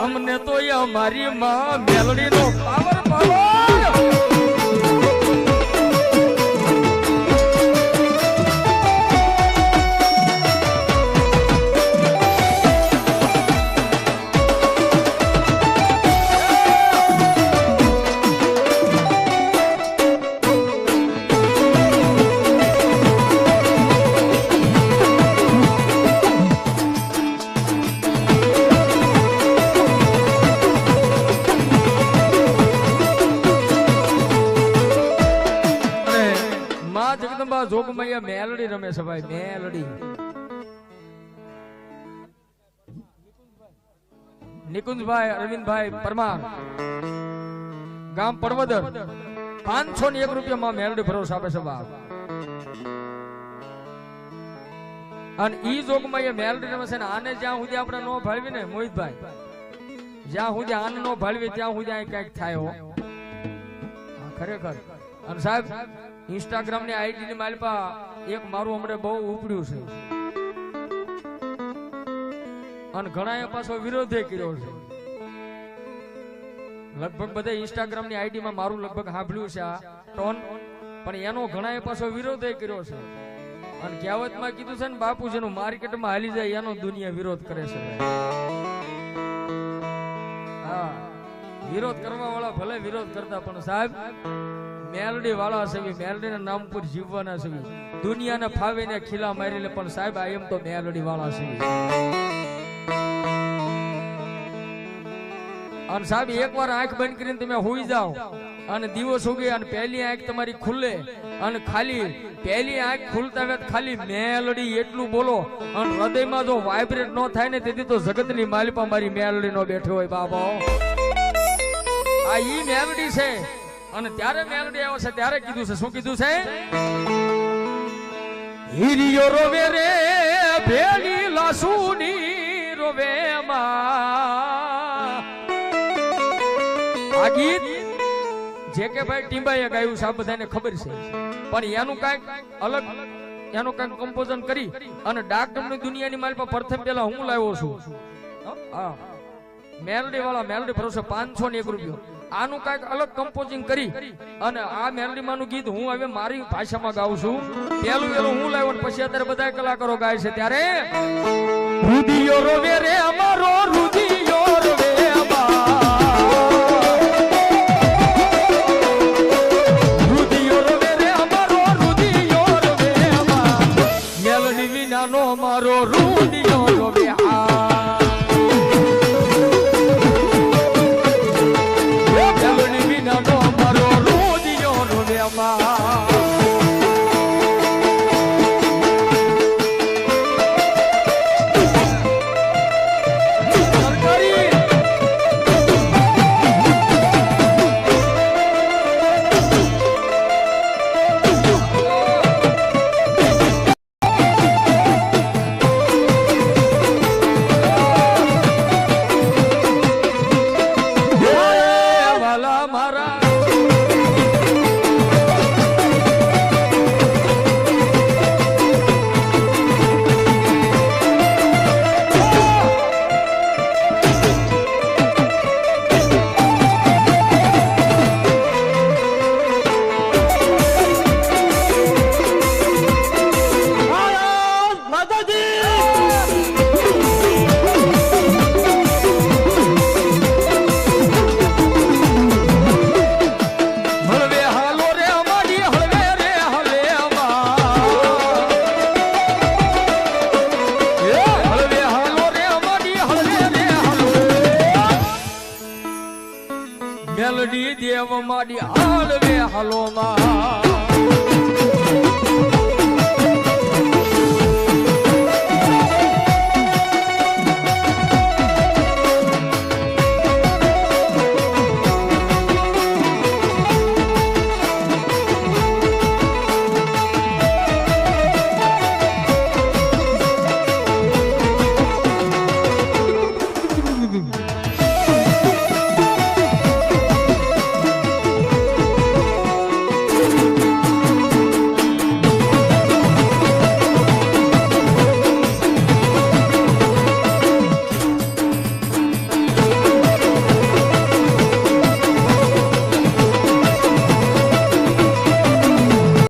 અમને તો અમારી માં મેલડીનો પાવર પાવર જોગમૈયા મેલડી રમે છે ભાઈ, મેલડી. નિકુંજભાઈ, અરવિંદભાઈ પરમાર. ગામ પરવદર. પાંચસો ને એક રૂપિયામાં મેલડી ભરોસો આપે છે બાપ. અને ઈ જોગમાં એ મેલડી રમે છે ને, આને જ્યાં સુધી આપણે નો ભાળવી ને, મોહિતભાઈ, જ્યાં સુધી આને નો ભાળવી, ત્યાં સુધી કંઈક થાય હો, ખરેખર. અને સાહેબ ઇન્સ્ટાગ્રામની આઈડી ની માલપા એક મારું હમણાં બહુ ઉપડ્યું છે. અને ઘણા પાછો વિરોધે કર્યો છે. લગભગ બધા ઇન્સ્ટાગ્રામની આઈડી માં મારું લગભગ સાંભળ્યું છે આ ટોન, પણ એનો ઘણા પાછો વિરોધે કર્યો છે. અને કહેવતમાં કીધું છે ને બાપુ જેનું માર્કેટમાં હાલી જાય, એનો દુનિયા વિરોધ કરે છે હા, વિરોધ કરવા વાળા ભલે વિરોધ કરતા પણ સાહેબ મેલડી વાળા છે મેલડી ના નામ પર જીવવાના છે દુનિયાને ફાવીને ખીલા મારી લે પણ સાહેબ, આ એમ તો મેલડી વાળા છે અને સાહેબ, એકવાર આંખ બંધ કરીને તમે હોઈ જાઓ, અને દિવસ ઉગે અને પહેલી આંખ તમારી ખુલે, અને ખાલી પહેલી આંખ ખુલતા વેત ખાલી મેલડી એટલું બોલો, અને હૃદયમાં જો વાઇબ્રેટ ન થાય ને, તેથી તો જગતની માલિપા મારી મેલડી નો બેઠો હોય, બાબા આ ઈ મેલડી છે અને ત્યારે મેલડી આવ્યો છે, ત્યારે કીધું છે, શું કીધું છે? હિરિયો રોવે રે ભેલી લાસુની રોવે આ ગીત જે કે ભાઈ ટીંબાઈએ ગાયું છે, આ બધાને ખબર છે. પણ એનું કાંઈક અલગ, એનું કાંઈક કમ્પોઝન કરી અને ડાક ડમની દુનિયાની માલ પર પ્રથમ પહેલા હું લાવ્યો છું. હા. મેલડી વાળા મેલડી ભરોસે પાંચસો ને એક રૂપિયો. આનું કાંઈક અલગ કમ્પોઝિંગ કરી અને આ મેલડીમાંનું ગીત હું હવે મારી ભાષામાં ગાઉં છું. પેલું પેલું હું લાવ્યો પછી અત્યારે બધા કલાકારો ગાય છે. ત્યારે રુદિયો રોવે રે અમારો રુદિયો અમારો. રુદિયો રોવે રોવે મેલડી દેવ મારી હળવે હલો માં